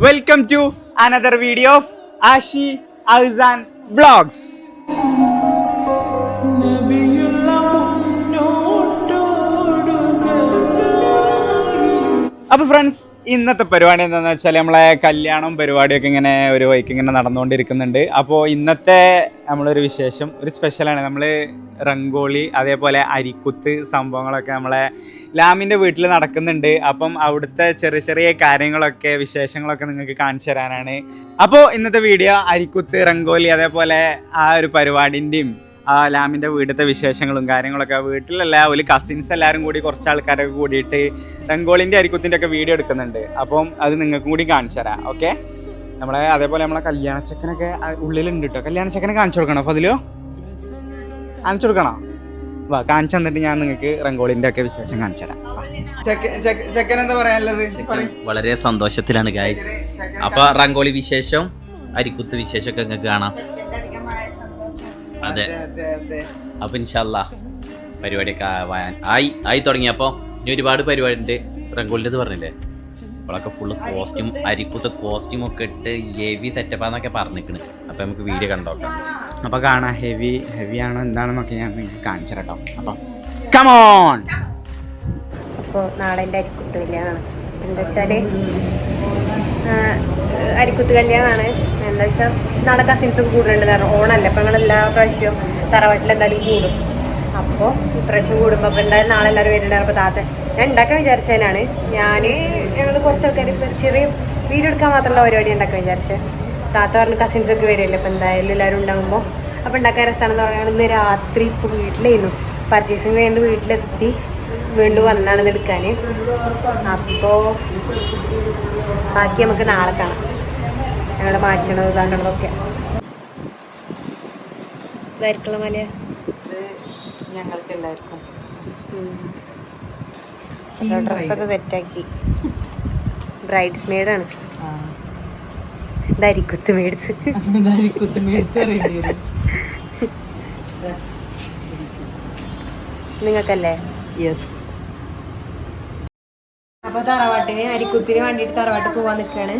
welcome to another video of Ashi Ausan vlogs അപ്പൊ friends ഇന്നത്തെ പരിപാടി എന്താണെന്ന് വെച്ചാൽ നമ്മളെ കല്യാണം പരിപാടിയൊക്കെ ഇങ്ങനെ ഒരു വൈക്ക് ഇങ്ങനെ നടന്നുകൊണ്ടിരിക്കുന്നുണ്ട്. അപ്പോൾ ഇന്നത്തെ നമ്മളൊരു വിശേഷം ഒരു സ്പെഷ്യലാണ് നമ്മൾ റംഗോളി അതേപോലെ അരിക്കുത്ത് സംഭവങ്ങളൊക്കെ നമ്മളെ ലാമിന്റെ വീട്ടിൽ നടക്കുന്നുണ്ട്. അപ്പം അവിടുത്തെ ചെറിയ ചെറിയ കാര്യങ്ങളൊക്കെ വിശേഷങ്ങളൊക്കെ നിങ്ങൾക്ക് കാണിച്ചു തരാനാണ്. അപ്പോൾ ഇന്നത്തെ വീഡിയോ അരിക്കുത്ത് റംഗോലി അതേപോലെ ആ ഒരു പരിപാടിന്റെയും ലാമിന്റെ വീടത്തെ വിശേഷങ്ങളും കാര്യങ്ങളൊക്കെ. വീട്ടിലല്ല ഒരു കസിൻസ് എല്ലാവരും കൂടി കുറച്ച് ആൾക്കാരൊക്കെ കൂടിയിട്ട് രംഗോളിന്റെ അരിക്കുത്തിന്റെ ഒക്കെ വീഡിയോ എടുക്കുന്നുണ്ട്. അപ്പം അത് നിങ്ങൾക്കും കൂടി കാണിച്ചു തരാം ഓക്കെ നമ്മളെ അതേപോലെ നമ്മളെ കല്യാണച്ചക്കനൊക്കെ ഉള്ളിലുണ്ട് കേട്ടോ കല്യാണച്ചക്കനെ കാണിച്ചു കൊടുക്കണോ ഫതിലോ? കാണിച്ചു കൊടുക്കണോ? വാ കാണിച്ചു തന്നിട്ട് ഞാൻ നിങ്ങൾക്ക് റംഗോളിന്റെ ഒക്കെ വിശേഷം കാണിച്ചു തരാം. ചെക്കൻ എന്താ പറയാനുള്ളത്? വളരെ സന്തോഷത്തിലാണ് ഗായ്സ് അപ്പൊ റംഗോളി വിശേഷം അരിക്കുത്ത് വിശേഷമൊക്കെ നിങ്ങൾക്ക് കാണാം. അതെ. അപ്പൊ ഇൻഷല്ല പരിപാടിയൊക്കെ ആയി ആയി തുടങ്ങിയപ്പോ ഇനി ഒരുപാട് പരിപാടി ഉണ്ട് റംഗോളിന്റെ പറഞ്ഞില്ലേ? അപ്പോഴൊക്കെ ഫുള്ള് കോസ്റ്റ്യൂം അരിക്കുത്ത കോസ്റ്റ്യൂം ഒക്കെ ഇട്ട് ഹെവി സെറ്റപ്പാന്നൊക്കെ പറഞ്ഞിരിക്കണ് അപ്പൊ നമുക്ക് വീഡിയോ കണ്ടോക്കാം അപ്പൊ കാണാം ഹെവി ഹെവി ആണോ എന്താണെന്നൊക്കെ ഞാൻ നിങ്ങൾക്ക് കാണിച്ചു കേട്ടോ അപ്പം കമോൺ അപ്പോൾ നാളെ എന്റെ അരിക്കുത്ത് കല്യാണമാണ് എന്താ വെച്ചാൽ അരിക്കുത്ത് കല്യാണമാണ് എന്താ വെച്ചാൽ നാളെ കസിൻസ് ഒക്കെ കൂടുന്നുണ്ട് കാരണം ഓണല്ലേ അപ്പം ഞങ്ങൾ എല്ലാ പ്രാവശ്യവും തറവാട്ടിൽ എന്തായാലും കൂടും. അപ്പോൾ ഇപ്രാവശ്യം കൂടുമ്പോൾ അപ്പോൾ എന്തായാലും നാളെ എല്ലാവരും വരുന്നുണ്ടായിരുന്നു അപ്പോൾ താത്ത ഞാൻ ഉണ്ടാക്കാൻ വിചാരിച്ചതിനാണ്. ഞാൻ ഞങ്ങൾ കുറച്ച് ആൾക്കാർ ചെറിയ വീഡിയോ എടുക്കാൻ മാത്രമുള്ള പരിപാടി ഉണ്ടാക്കാൻ വിചാരിച്ചത് താത്ത പറഞ്ഞ് കസിൻസ് ഒക്കെ വരുമല്ലോ അപ്പോൾ എന്തായാലും എല്ലാവരും ഉണ്ടാകുമ്പോൾ അപ്പോൾ ഉണ്ടാക്കാൻ രസമാണെന്ന് പറയുകയാണെങ്കിൽ ഇന്ന് രാത്രി ഇപ്പോൾ വീട്ടിലായിരുന്നു. പർച്ചേസിങ് വേണ്ടി വീട്ടിലെത്തി. വീണ്ടും വന്നാണ് ഇത് എടുക്കാൻ അപ്പോൾ ബാക്കി നമുക്ക് നാളെ കാണാം. ഞങ്ങൾ മാറ്റണത് ഇതാക്കണതൊക്കെ ഇതായിരിക്കുള്ള മല ഞങ്ങൾക്ക് എല്ലാവർക്കും. ഡ്രസ്സൊക്കെ സെറ്റാക്കി. ബ്രൈഡ്സ് മെയ്ഡാണ് ദരിക്കുത്ത് മേടിച്ച്. ദരിക്കുത്ത് മേടിച്ച് നിങ്ങൾക്കല്ലേ? യെസ് അപ്പൊ തറവാട്ടിന് അരിക്കുത്തിന് വേണ്ടിട്ട് തറവാട്ട് പോവാൻ നിൽക്കാണ്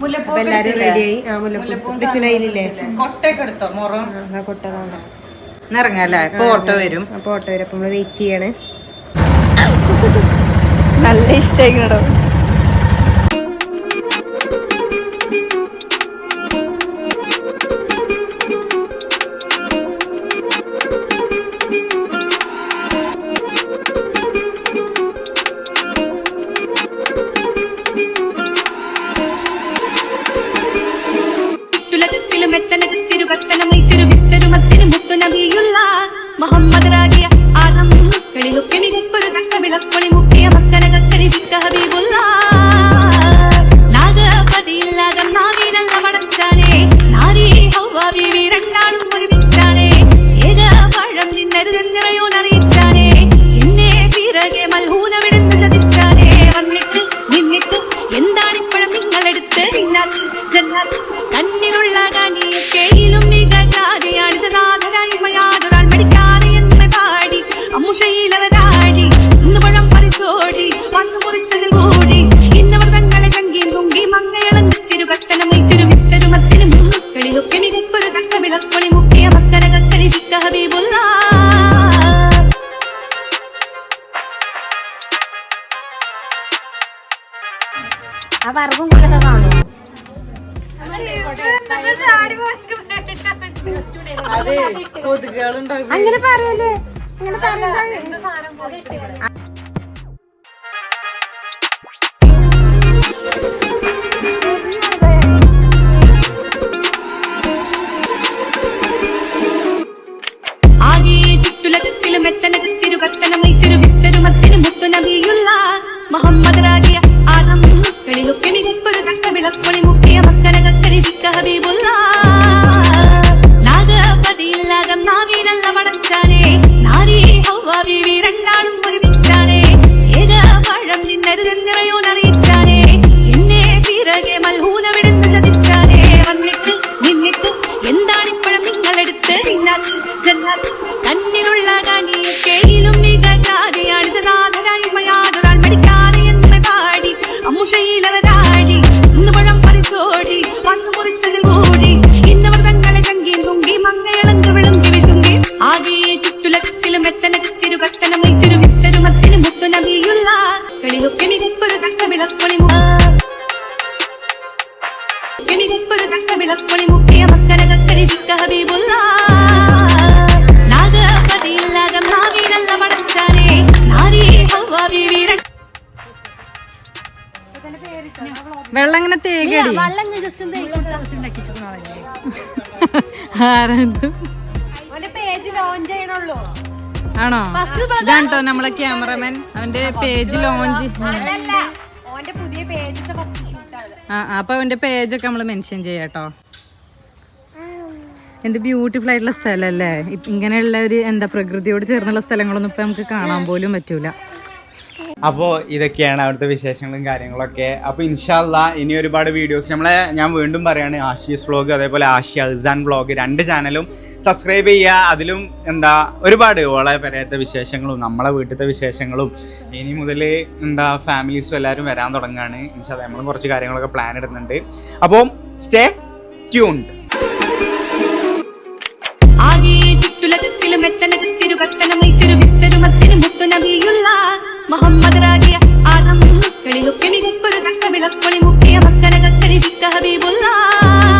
മുല്ലപ്പൂ എല്ലാരും റെഡിയായി ആ മുല്ലപ്പൂ മുറം? ഇറങ്ങല്ലേ? ഓട്ടോ വരും. അപ്പൊ ഓട്ടോ വരെ. അപ്പൊ നമ്മൾ വെയിറ്റ് ചെയ്യാണ്. നല്ല ഇഷ്ടമായി കണ്ണിലുള്ള കനിയൊക്കെയിലും മികജാതിയാണിത് നാഥരായ്മ യാതൊരാൾ മടിക്കാതെ പറിച്ചോടി മണ്ണ് മുറിച്ചതിൽ കൂടി ഇന്നവർ തങ്ങളെ ചങ്കിയും തുമ്പി മങ്ങയളം തിരു കഷ്ടനം തിരു വിട്ടരുമത്തിനും കളിയൊക്കെ മികക്കൊരു തക്ക അതെ അങ്ങനെ പറയല്ലേ? അങ്ങനെ മുഹമ്മദ് റാഗിയ ആരം കളിലൊക്കെ മികക്കൊരു തക്ക വിളക്കൊളി മുക്കിയ മക്കനകക്കരി വിക്ക ഇങ്ങനെ തേകടി ആരെന്ത്? ഓന്റെ പേജ് ലോഞ്ച് ചെയ്യണുള്ളൂ. ആണോ? ഇതാട്ടോ നമ്മളെ ക്യാമറമാൻ അവന്റെ പേജ് ലോഞ്ച് ഓന്റെ പുതിയ പേജിന്റെ ഫസ്റ്റ് ഷൂട്ടാണ് ആ അപ്പൊ അവന്റെ പേജൊക്കെ നമ്മൾ മെൻഷൻ ചെയ്യാട്ടോ എന്ത് ബ്യൂട്ടിഫുൾ ആയിട്ടുള്ള സ്ഥലല്ലേ? ഇ- ഇങ്ങനെയുള്ള ഒരു എന്താ പ്രകൃതിയോട് ചേർന്നുള്ള സ്ഥലങ്ങളൊന്നും ഇപ്പൊ നമുക്ക് കാണാൻ പോലും പറ്റൂല. അപ്പോൾ ഇതൊക്കെയാണ് അവിടുത്തെ വിശേഷങ്ങളും കാര്യങ്ങളൊക്കെ. അപ്പോൾ ഇൻഷാല്ല ഇനി ഒരുപാട് വീഡിയോസ് നമ്മളെ ഞാൻ വീണ്ടും പറയാണ് ആഷീസ് വ്ളോഗ് അതേപോലെ ആഷി അൽസാൻ വ്ളോഗ് രണ്ട് ചാനലും സബ്സ്ക്രൈബ് ചെയ്യുക. അതിലും എന്താ ഒരുപാട് ഓളെ പെരയത്തെ വിശേഷങ്ങളും നമ്മളെ വീട്ടിലത്തെ വിശേഷങ്ങളും. ഇനി മുതൽ എന്താ ഫാമിലീസും എല്ലാവരും വരാൻ തുടങ്ങുകയാണ്. ഇൻഷാല്ല നമ്മൾ കുറച്ച് കാര്യങ്ങളൊക്കെ പ്ലാൻ ഇടുന്നുണ്ട്. അപ്പോൾ സ്റ്റേ ട്യൂൺഡ് വിളക്കൊളി മുക്കിയ മക്കനകക്കരിക്ക ഹബീബുല്ലാ.